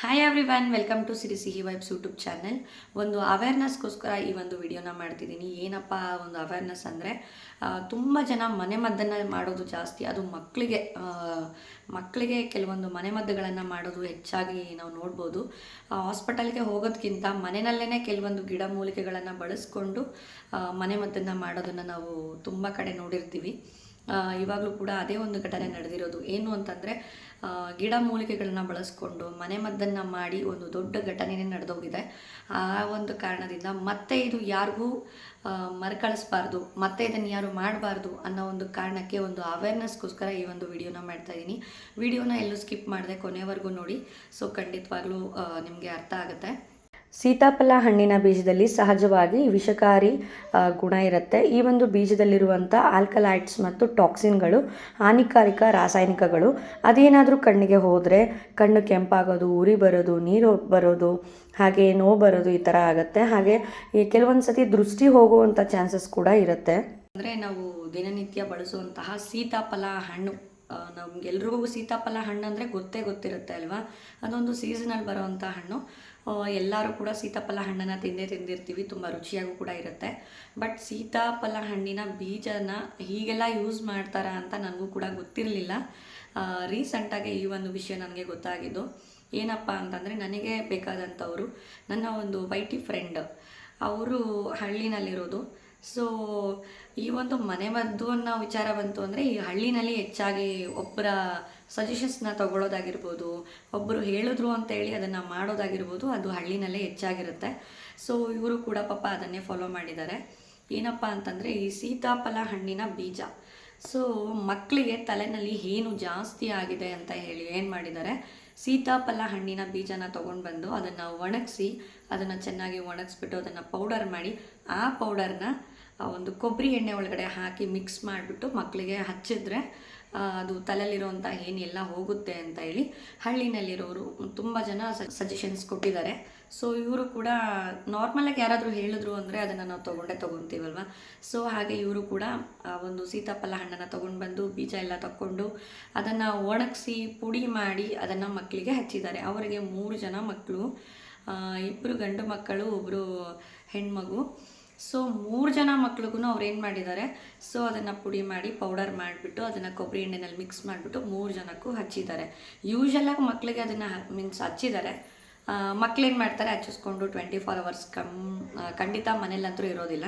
Hi every welcome to Siri Sihi vibes YouTube channel ಒಂದು ಅವೇರ್ನೆಸ್ಗೋಸ್ಕರ ಈ ಒಂದು ವಿಡಿಯೋನ ಮಾಡ್ತಿದ್ದೀನಿ. ಏನಪ್ಪ ಒಂದು ಅವೇರ್ನೆಸ್ ಅಂದರೆ ತುಂಬ ಜನ ಮನೆ ಮದ್ದನ್ನು ಮಾಡೋದು ಜಾಸ್ತಿ. ಅದು ಮಕ್ಕಳಿಗೆ ಮಕ್ಕಳಿಗೆ ಕೆಲವೊಂದು ಮನೆಮದ್ದುಗಳನ್ನು ಮಾಡೋದು ಹೆಚ್ಚಾಗಿ ನಾವು ನೋಡ್ಬೋದು. ಹಾಸ್ಪಿಟಲ್ಗೆ ಹೋಗೋದಕ್ಕಿಂತ ಮನೆಯಲ್ಲೇ ಕೆಲವೊಂದು ಗಿಡಮೂಲಿಕೆಗಳನ್ನು ಬಳಸ್ಕೊಂಡು ಮನೆಮದ್ದನ್ನು ಮನೆ ಮದ್ದನ್ನು ಮಾಡೋದನ್ನು ನಾವು ತುಂಬ ಕಡೆ ನೋಡಿರ್ತೀವಿ. ಇವಾಗಲೂ ಕೂಡ ಅದೇ ಒಂದು ಘಟನೆ ನಡೆದಿರೋದು. ಏನು ಅಂತಂದರೆ ಗಿಡ ಮೂಲಿಕೆಗಳನ್ನ ಬಳಸ್ಕೊಂಡು ಮನೆ ಮದ್ದನ್ನು ಮಾಡಿ ಒಂದು ದೊಡ್ಡ ಘಟನೆನೇ ನಡೆದೋಗಿದೆ. ಆ ಒಂದು ಕಾರಣದಿಂದ ಮತ್ತೆ ಇದು ಯಾರಿಗೂ ಮರುಕಳಿಸ್ಬಾರ್ದು, ಮತ್ತೆ ಇದನ್ನು ಯಾರು ಮಾಡಬಾರ್ದು ಅನ್ನೋ ಒಂದು ಕಾರಣಕ್ಕೆ ಒಂದು ಅವೇರ್ನೆಸ್ಗೋಸ್ಕರ ಈ ಒಂದು ವಿಡಿಯೋನ ಮಾಡ್ತಾ ಇದ್ದೀನಿ ವಿಡಿಯೋನ ಎಲ್ಲೂ ಸ್ಕಿಪ್ ಮಾಡಿದೆ ಕೊನೆವರೆಗೂ ನೋಡಿ. ಸೊ ಖಂಡಿತವಾಗ್ಲೂ ನಿಮಗೆ ಅರ್ಥ ಆಗುತ್ತೆ. ಸೀತಾಫಲ ಹಣ್ಣಿನ ಬೀಜದಲ್ಲಿ ಸಹಜವಾಗಿ ವಿಷಕಾರಿ ಗುಣ ಇರುತ್ತೆ. ಈ ಒಂದು ಬೀಜದಲ್ಲಿರುವಂಥ ಆಲ್ಕಲೈಟ್ಸ್ ಮತ್ತು ಟಾಕ್ಸಿನ್ಗಳು ಹಾನಿಕಾರಕ ರಾಸಾಯನಿಕಗಳು. ಅದೇನಾದರೂ ಕಣ್ಣಿಗೆ ಹೋದರೆ ಕಣ್ಣು ಕೆಂಪಾಗೋದು, ಉರಿ ಬರೋದು, ನೀರು ಬರೋದು, ಹಾಗೆ ನೋವು ಬರೋದು ಈ ಥರ ಆಗುತ್ತೆ. ಹಾಗೆ ಕೆಲವೊಂದು ಸತಿ ದೃಷ್ಟಿ ಹೋಗುವಂಥ ಚಾನ್ಸಸ್ ಕೂಡ ಇರುತ್ತೆ. ಅಂದರೆ ನಾವು ದಿನನಿತ್ಯ ಬಳಸುವಂತಹ ಸೀತಾಫಲ ಹಣ್ಣು ನಮ್ಗೆಲ್ರಿಗೂ ಸೀತಾಫಲ ಹಣ್ಣು ಅಂದರೆ ಗೊತ್ತೇ ಗೊತ್ತಿರುತ್ತೆ ಅಲ್ವಾ? ಅದೊಂದು ಸೀಸನಲ್ಲಿ ಬರೋವಂಥ ಹಣ್ಣು. ಎಲ್ಲರೂ ಕೂಡ ಸೀತಾಫಲ ಹಣ್ಣನ್ನು ತಿಂದೇ ತಿಂದಿರ್ತೀವಿ, ತುಂಬ ರುಚಿಯಾಗೂ ಕೂಡ ಇರುತ್ತೆ. ಬಟ್ ಸೀತಾಫಲ ಹಣ್ಣಿನ ಬೀಜನ ಹೀಗೆಲ್ಲ ಯೂಸ್ ಮಾಡ್ತಾರಾ ಅಂತ ನನಗೂ ಕೂಡ ಗೊತ್ತಿರಲಿಲ್ಲ. ರೀಸೆಂಟಾಗಿ ಈ ಒಂದು ವಿಷಯ ನನಗೆ ಗೊತ್ತಾಗಿದ್ದು. ಏನಪ್ಪ ಅಂತಂದರೆ ನನಗೆ ಬೇಕಾದಂಥವರು, ನನ್ನ ಒಂದು ವೈಟಿ ಫ್ರೆಂಡ್, ಅವರು ಹಳ್ಳಿನಲ್ಲಿರೋದು. ಸೊ ಈ ಒಂದು ಮನೆ ಮದ್ದು ಅನ್ನೋ ವಿಚಾರ ಬಂತು ಅಂದರೆ ಈ ಹಳ್ಳಿನಲ್ಲಿ ಹೆಚ್ಚಾಗಿ ಒಬ್ಬರ ಸಜೆಷನ್ಸ್ನ ತಗೊಳ್ಳೋದಾಗಿರ್ಬೋದು ಒಬ್ಬರು ಹೇಳಿದ್ರು ಅಂತೇಳಿ ಅದನ್ನು ಮಾಡೋದಾಗಿರ್ಬೋದು, ಅದು ಹಳ್ಳಿನಲ್ಲೇ ಹೆಚ್ಚಾಗಿರುತ್ತೆ. ಸೊ ಇವರು ಕೂಡ ಪಾಪ ಅದನ್ನೇ ಫಾಲೋ ಮಾಡಿದ್ದಾರೆ. ಏನಪ್ಪ ಅಂತಂದರೆ ಈ ಸೀತಾಫಲ ಹಣ್ಣಿನ ಬೀಜ. ಸೊ ಮಕ್ಕಳಿಗೆ ತಲೆನಲ್ಲಿ ಏನು ಜಾಸ್ತಿ ಆಗಿದೆ ಅಂತ ಹೇಳಿ ಏನು ಮಾಡಿದ್ದಾರೆ? ಸೀತಾಫಲ ಹಣ್ಣಿನ ಬೀಜನ ತೊಗೊಂಡು ಬಂದು ಅದನ್ನು ಒಣಗಿಸಿ, ಅದನ್ನು ಚೆನ್ನಾಗಿ ಒಣಗಿಸ್ಬಿಟ್ಟು ಅದನ್ನು ಪೌಡರ್ ಮಾಡಿ, ಆ ಪೌಡರ್ನ ಒಂದು ಕೊಬ್ಬರಿ ಎಣ್ಣೆ ಒಳಗಡೆ ಹಾಕಿ ಮಿಕ್ಸ್ ಮಾಡಿಬಿಟ್ಟು ಮಕ್ಕಳಿಗೆ ಹಚ್ಚಿದ್ರೆ ಅದು ತಲೆಯಲ್ಲಿರುವಂಥ ಏನೆಲ್ಲ, ಹೋಗುತ್ತೆ ಅಂತ ಹೇಳಿ ಹಳ್ಳಿನಲ್ಲಿರೋರು ತುಂಬ ಜನ ಸಜೆಷನ್ಸ್ ಕೊಟ್ಟಿದ್ದಾರೆ. ಸೊ ಇವರು ಕೂಡ ನಾರ್ಮಲಾಗಿ ಯಾರಾದರೂ ಹೇಳಿದ್ರು ಅಂದರೆ ಅದನ್ನು ನಾವು ತೊಗೊಂಡೇ ತೊಗೊತೀವಲ್ವ? ಸೊ ಹಾಗೆ ಇವರು ಕೂಡ ಒಂದು ಸೀತಾಫಲ ಹಣ್ಣನ್ನು ತೊಗೊಂಡು ಬಂದು, ಬೀಜ ಎಲ್ಲ ತಕ್ಕೊಂಡು ಅದನ್ನು ಒಣಗಿಸಿ ಪುಡಿ ಮಾಡಿ ಅದನ್ನು ಮಕ್ಕಳಿಗೆ ಹಚ್ಚಿದ್ದಾರೆ. ಅವರಿಗೆ ಮೂರು ಜನ ಮಕ್ಕಳು ಇಬ್ಬರು ಗಂಡು ಮಕ್ಕಳು ಒಬ್ಬರು ಹೆಣ್ಮಗು. ಸೊ ಮೂರು ಜನ ಮಕ್ಳಿಗೂ ಅವ್ರೇನು ಮಾಡಿದ್ದಾರೆ ಸೊ ಅದನ್ನು ಪುಡಿ ಮಾಡಿ ಪೌಡರ್ ಮಾಡಿಬಿಟ್ಟು, ಅದನ್ನು ಕೊಬ್ಬರಿ ಎಣ್ಣೆನಲ್ಲಿ ಮಿಕ್ಸ್ ಮಾಡಿಬಿಟ್ಟು ಮೂರು ಜನಕ್ಕೂ ಹಚ್ಚಿದ್ದಾರೆ. ಯೂಶಲಾಗಿ ಮಕ್ಕಳಿಗೆ ಅದನ್ನು ಮೀನ್ಸ್ ಹಚ್ಚಿದ್ದಾರೆ. ಮಕ್ಳೇನು ಮಾಡ್ತಾರೆ? ಹಚ್ಚಿಸ್ಕೊಂಡು ಟ್ವೆಂಟಿ ಫೋರ್ ಅವರ್ಸ್ ಕಮ್ ಖಂಡಿತ ಮನೇಲಂತೂ ಇರೋದಿಲ್ಲ.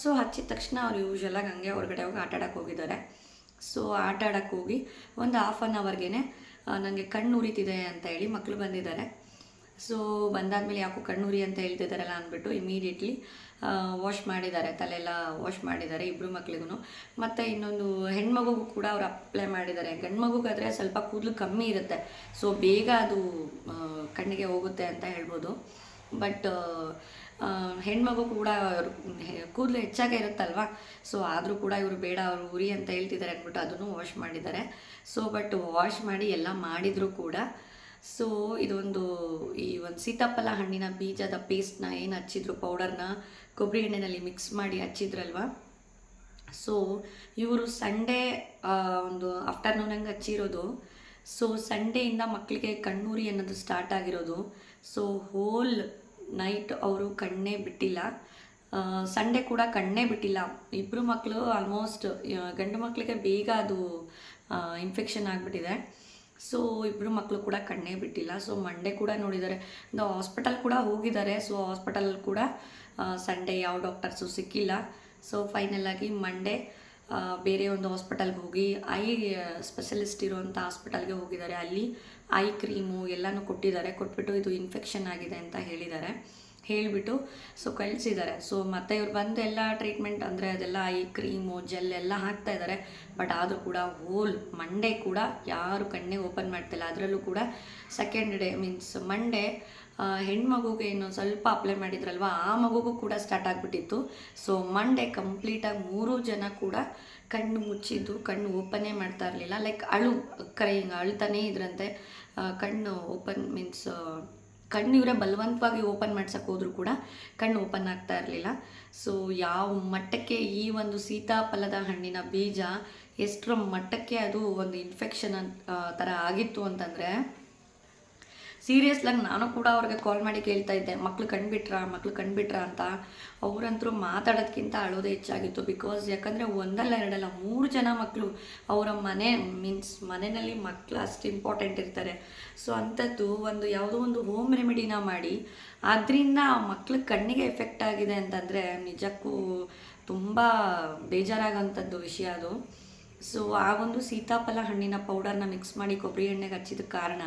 ಸೊ ಹಚ್ಚಿದ ತಕ್ಷಣ ಅವ್ರು ಯೂಶಲಾಗಿ ಹಂಗೆ ಹೊರಗಡೆ ಹೋಗಿ ಆಟ ಆಡೋಕ್ಕೆ ಹೋಗಿದ್ದಾರೆ. ಸೊ ಆಟ ಆಡೋಕ್ಕೆ ಹೋಗಿ ಒಂದು ಹಾಫ್ ಆನ್ ಅವರ್ಗೆ ನನಗೆ ಕಣ್ಣು ಉರಿತಿದೆ ಅಂತ ಹೇಳಿ ಮಕ್ಕಳು ಬಂದಿದ್ದಾರೆ. ಸೊ ಬಂದಾದ್ಮೇಲೆ ಯಾಕೋ ಕಣ್ಣೂರಿ ಅಂತ ಹೇಳ್ತಿದ್ದಾರಲ್ಲ ಅಂದ್ಬಿಟ್ಟು ಇಮಿಡಿಯೇಟ್ಲಿ ವಾಶ್ ಮಾಡಿದ್ದಾರೆ ತಲೆಲ್ಲ ವಾಶ್ ಮಾಡಿದ್ದಾರೆ ಇಬ್ಬರು ಮಕ್ಳಿಗೂ ಮತ್ತು ಇನ್ನೊಂದು ಹೆಣ್ಮಗುಗೂ ಕೂಡ ಅವ್ರು ಅಪ್ಲೈ ಮಾಡಿದ್ದಾರೆ. ಗಂಡು ಮಗುಗಾದರೆ ಸ್ವಲ್ಪ ಕೂದಲು ಕಮ್ಮಿ ಇರುತ್ತೆ. ಸೊ ಬೇಗ ಅದು ಕಣ್ಣಿಗೆ ಹೋಗುತ್ತೆ ಅಂತ ಹೇಳ್ಬೋದು. ಬಟ್ ಹೆಣ್ಮಗು ಕೂಡ ಕೂದಲು ಹೆಚ್ಚಾಗೇ ಇರುತ್ತಲ್ವಾ? ಸೊ ಆದರೂ ಕೂಡ ಇವರು ಬೇಡ, ಅವರು ಉರಿ ಅಂತ ಹೇಳ್ತಿದ್ದಾರೆ ಅಂದ್ಬಿಟ್ಟು ಅದನ್ನು ವಾಶ್ ಮಾಡಿದ್ದಾರೆ. ಸೊ ಬಟ್ ವಾಶ್ ಮಾಡಿ ಎಲ್ಲ ಮಾಡಿದರೂ ಕೂಡ ಸೊ ಇದೊಂದು ಈ ಒಂದು ಸೀತಾಫಲ ಹಣ್ಣಿನ ಬೀಜದ ಪೇಸ್ಟ್ನ ಏನು ಹಚ್ಚಿದ್ರು ಪೌಡರ್ನ ಕೊಬ್ಬರಿ ಎಣ್ಣೆನಲ್ಲಿ ಮಿಕ್ಸ್ ಮಾಡಿ ಹಚ್ಚಿದ್ರಲ್ವ? ಸೊ ಇವರು ಸಂಡೇ ಒಂದು ಆಫ್ಟರ್ನೂನ್ ಹಂಗೆ ಹಚ್ಚಿರೋದು. ಸೊ ಸಂಡೇಯಿಂದ ಮಕ್ಕಳಿಗೆ ಕಣ್ಣೂರಿ ಅನ್ನೋದು ಸ್ಟಾರ್ಟ್ ಆಗಿರೋದು. ಸೊ ಹೋಲ್ ನೈಟ್ ಅವರು ಕಣ್ಣೇ ಬಿಟ್ಟಿಲ್ಲ. ಸಂಡೇ ಕೂಡ ಕಣ್ಣೇ ಬಿಟ್ಟಿಲ್ಲ. ಇಬ್ಬರು ಮಕ್ಕಳು ಆಲ್ಮೋಸ್ಟ್ ಗಂಡು ಮಕ್ಕಳಿಗೆ ಬೇಗ ಅದು ಇನ್ಫೆಕ್ಷನ್ ಆಗಿಬಿಟ್ಟಿದೆ. ಸೊ ಇಬ್ಬರು ಮಕ್ಕಳು ಕೂಡ ಕಣ್ಣೇ ಬಿಟ್ಟಿಲ್ಲ. ಸೊ ಮಂಡೇ ಕೂಡ ನೋಡಿದ್ದಾರೆ. ಹಾಸ್ಪಿಟಲ್ ಕೂಡ ಹೋಗಿದ್ದಾರೆ. ಸೊ ಹಾಸ್ಪಿಟಲ್ ಕೂಡ ಸಂಡೇ ಯಾವ ಡಾಕ್ಟರ್ಸು ಸಿಕ್ಕಿಲ್ಲ. ಸೊ ಫೈನಲ್ ಆಗಿ ಮಂಡೇ ಬೇರೆ ಒಂದು ಹಾಸ್ಪಿಟಲ್ಗೆ ಹೋಗಿ ಐ ಸ್ಪೆಷಲಿಸ್ಟ್ ಇರುವಂಥ ಹಾಸ್ಪಿಟಲ್ಗೆ ಹೋಗಿದ್ದಾರೆ. ಅಲ್ಲಿ ಐ ಕ್ರೀಮು ಎಲ್ಲನೂ ಕೊಟ್ಟಿದ್ದಾರೆ. ಕೊಟ್ಬಿಟ್ಟು ಇದು ಇನ್ಫೆಕ್ಷನ್ ಆಗಿದೆ ಅಂತ ಹೇಳಿದ್ದಾರೆ. ಹೇಳಿಬಿಟ್ಟು ಸೊ ಕಳಿಸಿದ್ದಾರೆ. ಸೊ ಮತ್ತೆ ಇವ್ರು ಬಂದು ಎಲ್ಲ ಟ್ರೀಟ್ಮೆಂಟ್ ಅಂದರೆ ಅದೆಲ್ಲ ಐ ಕ್ರೀಮು ಜೆಲ್ ಎಲ್ಲ ಹಾಕ್ತಾ ಇದ್ದಾರೆ. ಬಟ್ ಆದರೂ ಕೂಡ ಹೋಲ್ ಮಂಡೇ ಕೂಡ ಯಾರು ಕಣ್ಣೇ ಓಪನ್ ಮಾಡ್ತಿಲ್ಲ. ಅದರಲ್ಲೂ ಕೂಡ ಸೆಕೆಂಡ್ ಡೇ ಮೀನ್ಸ್ ಮಂಡೇ ಹೆಣ್ಮಗುಗೆ ಏನು ಸ್ವಲ್ಪ ಅಪ್ಲೈ ಮಾಡಿದ್ರಲ್ವ, ಆ ಮಗುಗೂ ಕೂಡ ಸ್ಟಾರ್ಟ್ ಆಗಿಬಿಟ್ಟಿತ್ತು. ಸೊ ಮಂಡೇ ಕಂಪ್ಲೀಟಾಗಿ ಮೂರು ಜನ ಕೂಡ ಕಣ್ಣು ಮುಚ್ಚಿದ್ದು, ಕಣ್ಣು ಓಪನೇ ಮಾಡ್ತಾ ಇರಲಿಲ್ಲ. ಲೈಕ್ ಅಳು, ಕೈ ಹಿಂಗೆ ಅಳ್ತಾನೇ ಇದ್ರಂತೆ. ಕಣ್ಣು ಓಪನ್ ಮೀನ್ಸ್ ಕಣ್ಣು ಇವರೇ ಬಲವಂತವಾಗಿ ಓಪನ್ ಮಾಡ್ಸಕ್ಕೆ ಹೋದ್ರು ಕೂಡ ಕಣ್ಣು ಓಪನ್ ಆಗ್ತಾ ಇರಲಿಲ್ಲ. ಸೊ ಯಾವ ಮಟ್ಟಕ್ಕೆ ಈ ಒಂದು ಸೀತಾಫಲದ ಹಣ್ಣಿನ ಬೀಜ ಎಷ್ಟರ ಮಟ್ಟಕ್ಕೆ ಅದು ಒಂದು ಇನ್ಫೆಕ್ಷನ್ ಥರ ಆಗಿತ್ತು ಅಂತಂದರೆ ಸೀರಿಯಸ್ಲಾಗಿ ನಾನು ಕೂಡ ಅವ್ರಿಗೆ ಕಾಲ್ ಮಾಡಿ ಕೇಳ್ತಾ ಇದ್ದೆ, ಮಕ್ಳು ಕಂಡುಬಿಟ್ರಾ ಮಕ್ಳು ಕಂಡುಬಿಟ್ರಾ ಅಂತ? ಅವರಂತರೂ ಮಾತಾಡೋದಕ್ಕಿಂತ ಅಳೋದೇ ಹೆಚ್ಚಾಗಿತ್ತು ಬಿಕಾಸ್ ಯಾಕಂದರೆ ಒಂದಲ್ಲ ಎರಡಲ್ಲ, ಮೂರು ಜನ ಮಕ್ಕಳು ಅವರ ಮನೆ ಮೀನ್ಸ್ ಮನೆಯಲ್ಲಿ ಮಕ್ಕಳು ಅಷ್ಟು ಇಂಪಾರ್ಟೆಂಟ್ ಇರ್ತಾರೆ. ಸೊ ಅಂಥದ್ದು ಒಂದು ಯಾವುದೋ ಒಂದು ಹೋಮ್ ರೆಮಿಡಿನ ಮಾಡಿ, ಅದರಿಂದ ಆ ಮಕ್ಳ ಕಣ್ಣಿಗೆ ಎಫೆಕ್ಟ್ ಆಗಿದೆ ಅಂತಂದರೆ ನಿಜಕ್ಕೂ ತುಂಬ ಬೇಜಾರಾಗೋಂಥದ್ದು ವಿಷಯ ಅದು. ಸೊ ಆ ಒಂದು ಸೀತಾಫಲ ಹಣ್ಣಿನ ಪೌಡರ್ನ ಮಿಕ್ಸ್ ಮಾಡಿ ಕೊಬ್ಬರಿ ಎಣ್ಣೆಗೆ ಹಚ್ಚಿದ ಕಾರಣ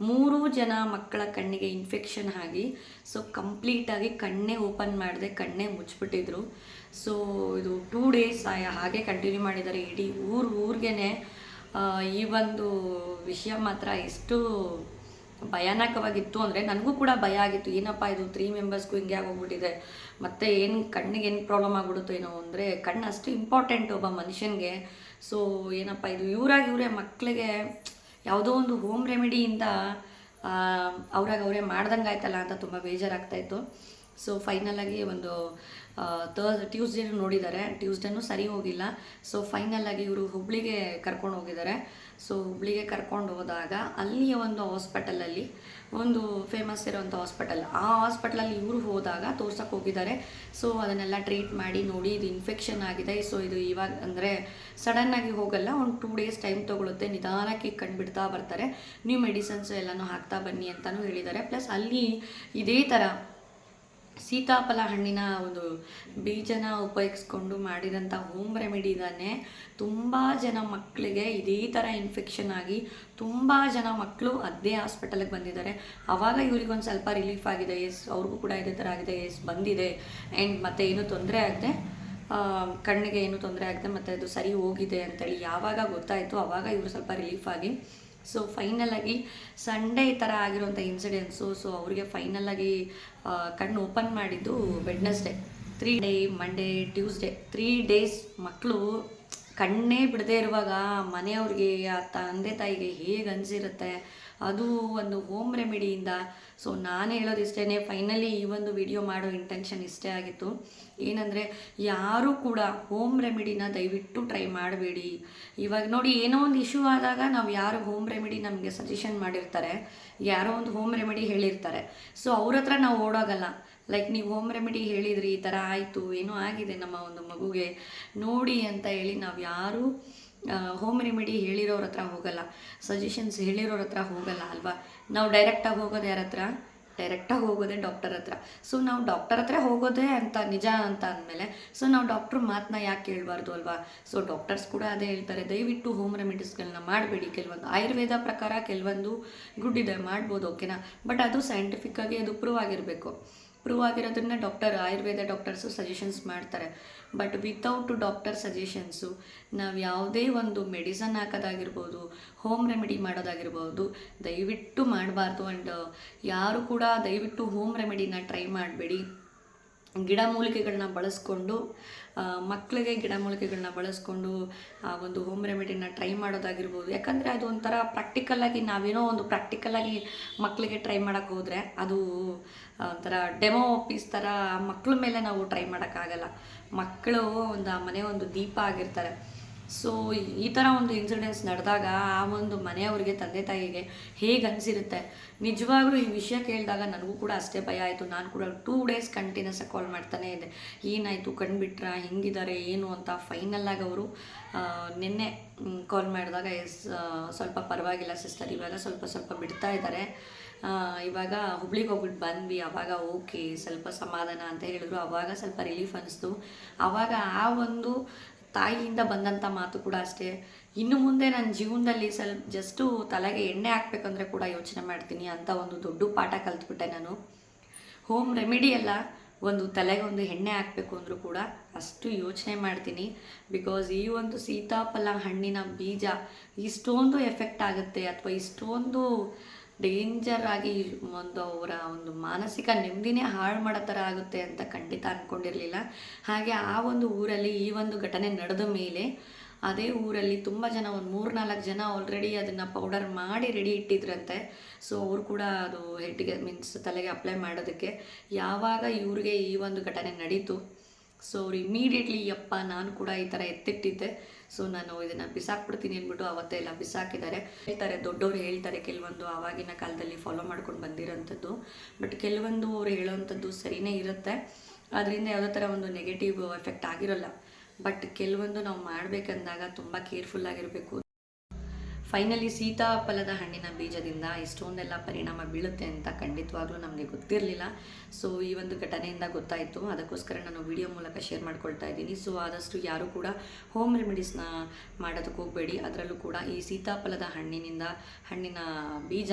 ಮೂರು ಜನ ಮಕ್ಕಳ ಕಣ್ಣಿಗೆ ಇನ್ಫೆಕ್ಷನ್ ಆಗಿ ಸೊ ಕಂಪ್ಲೀಟಾಗಿ ಕಣ್ಣೇ ಓಪನ್ ಮಾಡದೆ, ಕಣ್ಣೇ ಮುಚ್ಚಿಬಿಟ್ಟಿದ್ರು ಸೊ ಇದು ಟೂ ಡೇಸ್ ಹಾಗೆ ಕಂಟಿನ್ಯೂ ಮಾಡಿದ್ದಾರೆ. ಇಡೀ ಊರು ಊರಿಗೇ ಈ ಒಂದು ವಿಷಯ ಮಾತ್ರ ಎಷ್ಟು ಭಯಾನಕವಾಗಿತ್ತು ಅಂದರೆ ನನಗೂ ಕೂಡ ಭಯ ಆಗಿತ್ತು. ಏನಪ್ಪ ಇದು ತ್ರೀ ಮೆಂಬರ್ಸ್ಗೂ ಹಿಂಗೆ ಆಗೋಗ್ಬಿಟ್ಟಿದೆ, ಮತ್ತು ಏನು ಕಣ್ಣಿಗೆ ಏನು ಪ್ರಾಬ್ಲಮ್ ಆಗ್ಬಿಡುತ್ತೋ ಏನೋ ಅಂದರೆ ಕಣ್ಣು ಅಷ್ಟು ಇಂಪಾರ್ಟೆಂಟ್ ಒಬ್ಬ ಮನುಷ್ಯನಿಗೆ. ಸೊ ಏನಪ್ಪ ಇದು ಇವರಾಗಿ ಇವರೇ ಮಕ್ಕಳಿಗೆ ಯಾವುದೋ ಒಂದು ಹೋಮ್ ರೆಮಿಡಿಯಿಂದ ಅವ್ರಾಗ ಅವರೇ ಮಾಡ್ದಂಗೆ ಆಯ್ತಲ್ಲ ಅಂತ ತುಂಬ ಬೇಜಾರಾಗ್ತಾಯಿತ್ತು ಸೊ ಫೈನಲಾಗಿ ಒಂದು ತರ್ಸ್ ಟ್ಯೂಸ್ಡೇ ನೋಡಿದ್ದಾರೆ. ಟ್ಯೂಸ್ಡೇನೂ ಸರಿ ಹೋಗಿಲ್ಲ. ಸೊ ಫೈನಲಾಗಿ ಇವರು ಹುಬ್ಳಿಗೆ ಕರ್ಕೊಂಡು ಹೋಗಿದ್ದಾರೆ. ಸೊ ಹುಬ್ಳಿಗೆ ಕರ್ಕೊಂಡು ಹೋದಾಗ ಅಲ್ಲಿಯ ಒಂದು ಹಾಸ್ಪಿಟಲಲ್ಲಿ ಒಂದು ಫೇಮಸ್ ಇರೋವಂಥ ಹಾಸ್ಪಿಟಲ್. ಆ ಹಾಸ್ಪಿಟಲಲ್ಲಿ ಇವರು ಹೋದಾಗ ತೋರ್ಸಕ್ಕೆ ಹೋಗಿದ್ದಾರೆ. ಸೊ ಅದನ್ನೆಲ್ಲ ಟ್ರೀಟ್ ಮಾಡಿ ನೋಡಿ ಇದು ಇನ್ಫೆಕ್ಷನ್ ಆಗಿದೆ. ಸೊ ಇದು ಇವಾಗ ಅಂದರೆ ಸಡನ್ನಾಗಿ ಹೋಗಲ್ಲ, ಒಂದು ಟೂ ಡೇಸ್ ಟೈಮ್ ತೊಗೊಳುತ್ತೆ. ನಿಧಾನಕ್ಕೆ ಕಂಡುಬಿಡ್ತಾ ಬರ್ತಾರೆ. ನ್ಯೂ ಮೆಡಿಸನ್ಸ್ ಎಲ್ಲನೂ ಹಾಕ್ತಾ ಬನ್ನಿ ಅಂತಲೂ ಹೇಳಿದ್ದಾರೆ. ಪ್ಲಸ್ ಅಲ್ಲಿ ಇದೇ ಥರ ಸೀತಾಫಲ ಹಣ್ಣಿನ ಒಂದು ಬೀಜನ ಉಪಯೋಗಿಸ್ಕೊಂಡು ಮಾಡಿದಂಥ ಹೋಮ್ ರೆಮಿಡಿ ರೆಮಿಡಿದಾನೆ ತುಂಬ ಜನ ಮಕ್ಕಳಿಗೆ ಇದೇ ಥರ ಇನ್ಫೆಕ್ಷನ್ ಆಗಿ ತುಂಬ ಜನ ಮಕ್ಕಳು ಅದೇ ಹಾಸ್ಪಿಟಲ್ಗೆ ಬಂದಿದ್ದಾರೆ. ಆವಾಗ ಇವರಿಗೊಂದು ಸ್ವಲ್ಪ ರಿಲೀಫ್ ಆಗಿದೆ. ಎಸ್ ಅವ್ರಿಗೂ ಕೂಡ ಇದೇ ಥರ ಆಗಿದೆ. ಎಸ್ ಬಂದಿದೆ. ಆ್ಯಂಡ್ ಮತ್ತೆ ಏನೂ ತೊಂದರೆ ಆಗದೆ ಕಣ್ಣಿಗೆ ಏನು ತೊಂದರೆ ಆಗದೆ ಮತ್ತು ಅದು ಸರಿ ಹೋಗಿದೆ ಅಂತೇಳಿ ಯಾವಾಗ ಗೊತ್ತಾಯಿತು ಆವಾಗ ಇವರು ಸ್ವಲ್ಪ ರಿಲೀಫ್ ಆಗಿ ಸೊ ಫೈನಲಾಗಿ ಸಂಡೇ ಈ ಥರ ಆಗಿರೋಂಥ ಇನ್ಸಿಡೆನ್ಸು ಸೊ ಅವ್ರಿಗೆ ಫೈನಲಾಗಿ ಕಣ್ಣು ಓಪನ್ ಮಾಡಿದ್ದು Wednesday three day Monday Tuesday three days ಮಕ್ಕಳು ಕಣ್ಣೇ ಬಿಡದೇ ಇರುವಾಗ ಮನೆಯವ್ರಿಗೆ, ಆ ತಂದೆ ತಾಯಿಗೆ ಹೇಗೆ ಅನಿಸಿರುತ್ತೆ? ಅದು ಒಂದು ಹೋಮ್ ರೆಮಿಡಿಯಿಂದ ಸೊ ನಾನು ಹೇಳೋದಿಷ್ಟೇ ಫೈನಲಿ ಈ ಒಂದು ವಿಡಿಯೋ ಮಾಡೋ ಇಂಟೆನ್ಷನ್ ಇಷ್ಟೇ ಆಗಿತ್ತು. ಏನಂದರೆ, ಯಾರೂ ಕೂಡ ಹೋಮ್ ರೆಮಿಡಿನ ದಯವಿಟ್ಟು ಟ್ರೈ ಮಾಡಬೇಡಿ. ಇವಾಗ ನೋಡಿ, ಏನೋ ಒಂದು ಇಶ್ಯೂ ಆದಾಗ ನಾವು ಯಾರು ಹೋಮ್ ರೆಮಿಡಿ ನಮಗೆ ಸಜೆಷನ್ ಮಾಡಿರ್ತಾರೆ. ಯಾರೋ ಒಂದು ಹೋಮ್ ರೆಮಿಡಿ ಹೇಳಿರ್ತಾರೆ. ಸೊ ಅವ್ರ ಹತ್ರ ನಾವು ಓಡೋಗಲ್ಲ. ಲೈಕ್ ನೀವು ಹೋಮ್ ರೆಮಿಡಿ ಹೇಳಿದ್ರಿ, ಈ ಥರ ಆಯಿತು, ಏನೋ ಆಗಿದೆ ನಮ್ಮ ಒಂದು ಮಗುಗೆ. ನೋಡಿ ಅಂತ ಹೇಳಿ ನಾವು ಯಾರೂ ಹೋಮ್ ರೆಮಿಡಿ ಹೇಳಿರೋರ ಹತ್ರ ಹೋಗಲ್ಲ. ಸಜೆಷನ್ಸ್ ಹೇಳಿರೋರ ಹತ್ರ ಹೋಗಲ್ಲ ಅಲ್ವಾ? ನಾವು ಡೈರೆಕ್ಟಾಗಿ ಹೋಗೋದು ಯಾರ ಹತ್ರ? ಡೈರೆಕ್ಟಾಗಿ ಹೋಗೋದೇ ಡಾಕ್ಟರ್ ಹತ್ರ. ಸೊ ನಾವು ಡಾಕ್ಟರ್ ಹತ್ರ ಹೋಗೋದೇ ಅಂತ ನಿಜ ಅಂತ ಅಂದಮೇಲೆ ಸೊ ನಾವು ಡಾಕ್ಟ್ರ್ ಮಾತನ್ನ ಯಾಕೆ ಕೇಳಬಾರ್ದು ಅಲ್ವಾ? ಸೊ ಡಾಕ್ಟರ್ಸ್ ಕೂಡ ಅದೇ ಹೇಳ್ತಾರೆ, ದಯವಿಟ್ಟು ಹೋಮ್ ರೆಮಿಡೀಸ್ಗಳನ್ನ ಮಾಡಬೇಡಿ. ಕೆಲವೊಂದು ಆಯುರ್ವೇದ ಪ್ರಕಾರ ಕೆಲವೊಂದು ಗುಡ್ ಇದೆ ಮಾಡ್ಬೋದು ಓಕೆನಾ ಬಟ್ ಅದು ಸೈಂಟಿಫಿಕ್ಕಾಗಿ ಅದು ಪ್ರೂವ್ ಆಗಿರಬೇಕು. ಪ್ರೂವ್ ಆಗಿರೋದನ್ನ ಡಾಕ್ಟರ್ ಆಯುರ್ವೇದ ಡಾಕ್ಟರ್ಸು ಸಜೆಷನ್ಸ್ ಮಾಡ್ತಾರೆ. ಬಟ್ ವಿತೌಟ್ ಡಾಕ್ಟರ್ ಸಜೆಷನ್ಸು ನಾವು ಯಾವುದೇ ಒಂದು ಮೆಡಿಸನ್ ಹಾಕೋದಾಗಿರ್ಬೋದು ಹೋಮ್ ರೆಮಿಡಿ ಮಾಡೋದಾಗಿರ್ಬೋದು, ದಯವಿಟ್ಟು ಮಾಡಬಾರ್ದು. ಆ್ಯಂಡ್ ಯಾರು ಕೂಡ ದಯವಿಟ್ಟು ಹೋಮ್ ರೆಮಿಡಿನ ಟ್ರೈ ಮಾಡಬೇಡಿ. ಗಿಡಮೂಲಿಕೆಗಳನ್ನ ಬಳಸ್ಕೊಂಡು ಮಕ್ಕಳಿಗೆ ಗಿಡಮೂಲಿಕೆಗಳನ್ನ ಬಳಸ್ಕೊಂಡು, ಆ, ಒಂದು ಹೋಮ್ ರೆಮಿಡಿನ ಟ್ರೈ ಮಾಡೋದಾಗಿರ್ಬೋದು. ಯಾಕಂದರೆ ಅದು ಒಂಥರ ಪ್ರಾಕ್ಟಿಕಲ್ಲಾಗಿ ನಾವೇನೋ ಒಂದು ಪ್ರಾಕ್ಟಿಕಲ್ಲಾಗಿ ಮಕ್ಕಳಿಗೆ ಟ್ರೈ ಮಾಡೋಕ್ಕೆ ಹೋದರೆ ಅದು ಒಂಥರ ಡೆಮೋ ಪೀಸ್ ಥರ ಮಕ್ಕಳ ಮೇಲೆ ನಾವು ಟ್ರೈ ಮಾಡೋಕ್ಕಾಗಲ್ಲ ಮಕ್ಕಳು ಒಂದು ಆ ಮನೆ ಒಂದು ದೀಪ ಆಗಿರ್ತಾರೆ. ಸೊ ಈ ಥರ ಒಂದು ಇನ್ಸಿಡೆನ್ಸ್ ನಡೆದಾಗ ಆ ಒಂದು ಮನೆಯವರಿಗೆ, ತಂದೆ ತಾಯಿಗೆ ಹೇಗೆ ಅನಿಸಿರುತ್ತೆ? ನಿಜವಾಗ್ಲೂ ಈ ವಿಷಯ ಕೇಳಿದಾಗ ನನಗೂ ಕೂಡ ಅಷ್ಟೇ ಭಯ ಆಯಿತು. ನಾನು ಕೂಡ ಟೂ ಡೇಸ್ ಕಂಟಿನ್ಯೂಸ್ ಕಾಲ್ ಮಾಡ್ತಾನೆ ಇದ್ದೆ. ಏನಾಯಿತು? ಕಂಡುಬಿಟ್ರಾ ಹೆಂಗಿದ್ದಾರೆ? ಏನು ಅಂತ ಫೈನಲ್ಲಾಗಿ ಅವರು ನಿನ್ನೆ ಕಾಲ್ ಮಾಡಿದಾಗ, ಎಸ್ ಸ್ವಲ್ಪ ಪರವಾಗಿಲ್ಲ ಸಿಸ್ಟರ್ ಇವಾಗ ಸ್ವಲ್ಪ ಸ್ವಲ್ಪ ಬಿಡ್ತಾ ಇದ್ದಾರೆ. ಇವಾಗ ಹುಬ್ಳಿಗೆ ಹೋಗ್ಬಿಟ್ಟು ಬಂದ್ವಿ. ಅವಾಗ ಓಕೆ ಸ್ವಲ್ಪ ಸಮಾಧಾನ ಅಂತ ಹೇಳಿದ್ರು. ಅವಾಗ ಸ್ವಲ್ಪ ರಿಲೀಫ್ ಅನಿಸ್ತು. ಆವಾಗ ಆ ಒಂದು ತಾಯಿಯಿಂದ ಬಂದಂಥ ಮಾತು ಕೂಡ ಅಷ್ಟೇ. ಇನ್ನು ಮುಂದೆ ನನ್ನ ಜೀವನದಲ್ಲಿ ಸ್ವಲ್ಪ ಜಸ್ಟು ತಲೆಗೆ ಎಣ್ಣೆ ಹಾಕ್ಬೇಕಂದ್ರೆ ಕೂಡ ಯೋಚನೆ ಮಾಡ್ತೀನಿ ಅಂತ ಒಂದು ದೊಡ್ಡ ಪಾಠ ಕಲ್ತ್ಬಿಟ್ಟೆ ನಾನು. ಹೋಮ್ ರೆಮಿಡಿ ಎಲ್ಲ ಒಂದು ತಲೆಗೆ ಒಂದು ಎಣ್ಣೆ ಹಾಕಬೇಕು ಅಂದರೂ ಕೂಡ ಅಷ್ಟು ಯೋಚನೆ ಮಾಡ್ತೀನಿ. ಬಿಕಾಸ್ ಈ ಒಂದು ಸೀತಾಫಲ ಹಣ್ಣಿನ ಬೀಜ ಇಷ್ಟೊಂದು ಎಫೆಕ್ಟ್ ಆಗುತ್ತೆ ಅಥವಾ ಇಷ್ಟೊಂದು ಡೇಂಜರ್ ಆಗಿ ಒಂದು ಅವರ ಒಂದು ಮಾನಸಿಕ ನೆಮ್ಮದಿನೇ ಹಾಳು ಮಾಡೋ ಥರ ಆಗುತ್ತೆ ಅಂತ ಖಂಡಿತ ಅಂದ್ಕೊಂಡಿರಲಿಲ್ಲ ಹಾಗೆ ಆ ಒಂದು ಊರಲ್ಲಿ ಈ ಒಂದು ಘಟನೆ ನಡೆದ ಮೇಲೆ ಅದೇ ಊರಲ್ಲಿ ತುಂಬ ಜನ, ಒಂದು ಮೂರು ನಾಲ್ಕು ಜನ ಆಲ್ರೆಡಿ ಅದನ್ನು ಪೌಡರ್ ಮಾಡಿ ರೆಡಿ ಇಟ್ಟಿದ್ರಂತೆ. ಸೊ ಅವರು ಕೂಡ ಅದು ಹೆಡ್ಗೆ ಮೀನ್ಸ್ ತಲೆಗೆ ಅಪ್ಲೈ ಮಾಡೋದಕ್ಕೆ. ಯಾವಾಗ ಇವ್ರಿಗೆ ಈ ಒಂದು ಘಟನೆ ನಡೀತು? ಸೊ ಅವ್ರು ಇಮ್ಮಿಡಿಯೇಟ್ಲಿ ಅಪ್ಪ ನಾನು ಕೂಡ ಈ ಥರ ಎತ್ತಿಟ್ಟಿದ್ದೆ. ಸೊ ನಾನು ಇದನ್ನು ಬಿಸಾಕ್ಬಿಡ್ತೀನಿ ಅಂದ್ಬಿಟ್ಟು ಅವತ್ತೇ ಎಲ್ಲ ಬಿಸಾಕಿದ್ದಾರೆ. ಹೇಳ್ತಾರೆ, ದೊಡ್ಡವರು ಹೇಳ್ತಾರೆ ಕೆಲವೊಂದು ಆವಾಗಿನ ಕಾಲದಲ್ಲಿ ಫಾಲೋ ಮಾಡ್ಕೊಂಡು ಬಂದಿರೋಂಥದ್ದು. ಬಟ್ ಕೆಲವೊಂದು ಅವ್ರು ಹೇಳೋವಂಥದ್ದು ಸರಿಯೇ ಇರುತ್ತೆ. ಅದರಿಂದ ಯಾವುದೇ ಥರ ಒಂದು ನೆಗೆಟಿವ್ ಎಫೆಕ್ಟ್ ಆಗಿರೋಲ್ಲ. ಬಟ್ ಕೆಲವೊಂದು ನಾವು ಮಾಡಬೇಕಂದಾಗ ತುಂಬ ಕೇರ್ಫುಲ್ಲಾಗಿರಬೇಕು ಫೈನಲಿ ಸೀತಾಫಲದ ಹಣ್ಣಿನ ಬೀಜದಿಂದ ಇಷ್ಟೊಂದೆಲ್ಲ ಪರಿಣಾಮ ಬೀಳುತ್ತೆ ಅಂತ ಖಂಡಿತವಾಗ್ಲೂ ನಮಗೆ ಗೊತ್ತಿರಲಿಲ್ಲ. ಸೊ ಈ ಒಂದು ಘಟನೆಯಿಂದ ಗೊತ್ತಾಯಿತು. ಅದಕ್ಕೋಸ್ಕರ ನಾನು ವಿಡಿಯೋ ಮೂಲಕ ಶೇರ್ ಮಾಡ್ಕೊಳ್ತಾ ಇದ್ದೀನಿ. ಸೊ ಆದಷ್ಟು ಯಾರೂ ಕೂಡ ಹೋಮ್ ರೆಮಿಡೀಸ್ನ ಮಾಡೋದಕ್ಕೆ ಹೋಗಬೇಡಿ. ಅದರಲ್ಲೂ ಕೂಡ ಈ ಸೀತಾಫಲದ ಹಣ್ಣಿನಿಂದ ಹಣ್ಣಿನ ಬೀಜ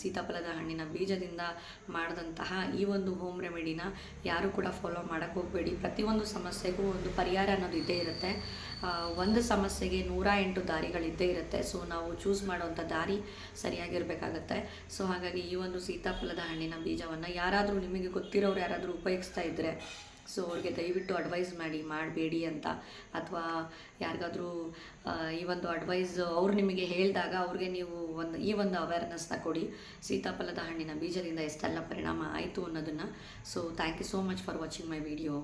ಸೀತಾಫಲದ ಹಣ್ಣಿನ ಬೀಜದಿಂದ ಮಾಡಿದಂತಹ ಈ ಒಂದು ಹೋಮ್ ರೆಮಿಡಿನ ಯಾರು ಕೂಡ ಫಾಲೋ ಮಾಡೋಕ್ಕೆ ಹೋಗಬೇಡಿ. ಪ್ರತಿಯೊಂದು ಸಮಸ್ಯೆಗೂ ಒಂದು ಪರಿಹಾರ ಅನ್ನೋದು ಇದ್ದೇ ಇರುತ್ತೆ. ಒಂದು ಸಮಸ್ಯೆಗೆ ನೂರ ಎಂಟು ದಾರಿಗಳಿದ್ದೇ ಇರುತ್ತೆ. ಸೊ ನಾವು ಚೂಸ್ ಮಾಡುವಂಥ ದಾರಿ ಸರಿಯಾಗಿರಬೇಕಾಗತ್ತೆ. ಸೊ ಹಾಗಾಗಿ ಈ ಒಂದು ಸೀತಾಫಲದ ಹಣ್ಣಿನ ಬೀಜವನ್ನು ಯಾರಾದರೂ ನಿಮಗೆ ಗೊತ್ತಿರೋರು ಯಾರಾದರೂ ಉಪಯೋಗಿಸ್ತಾ ಇದ್ದರೆ ಸೊ ಅವ್ರಿಗೆ ದಯವಿಟ್ಟು ಅಡ್ವೈಸ್ ಮಾಡಿ, ಮಾಡಬೇಡಿ ಅಂತ. ಅಥವಾ ಯಾರಿಗಾದರೂ ಈ ಒಂದು ಅಡ್ವೈಸ್ ಅವ್ರು ನಿಮಗೆ ಹೇಳಿದಾಗ ಅವ್ರಿಗೆ ನೀವು ಒಂದು, ಈ ಒಂದು ಅವೇರ್ನೆಸ್ನ ಕೊಡಿ. ಸೀತಾಫಲದ ಹಣ್ಣಿನ ಬೀಜದಿಂದ ಎಷ್ಟೆಲ್ಲ ಪರಿಣಾಮ ಆಯಿತು ಅನ್ನೋದನ್ನು. So thank you so much for watching my video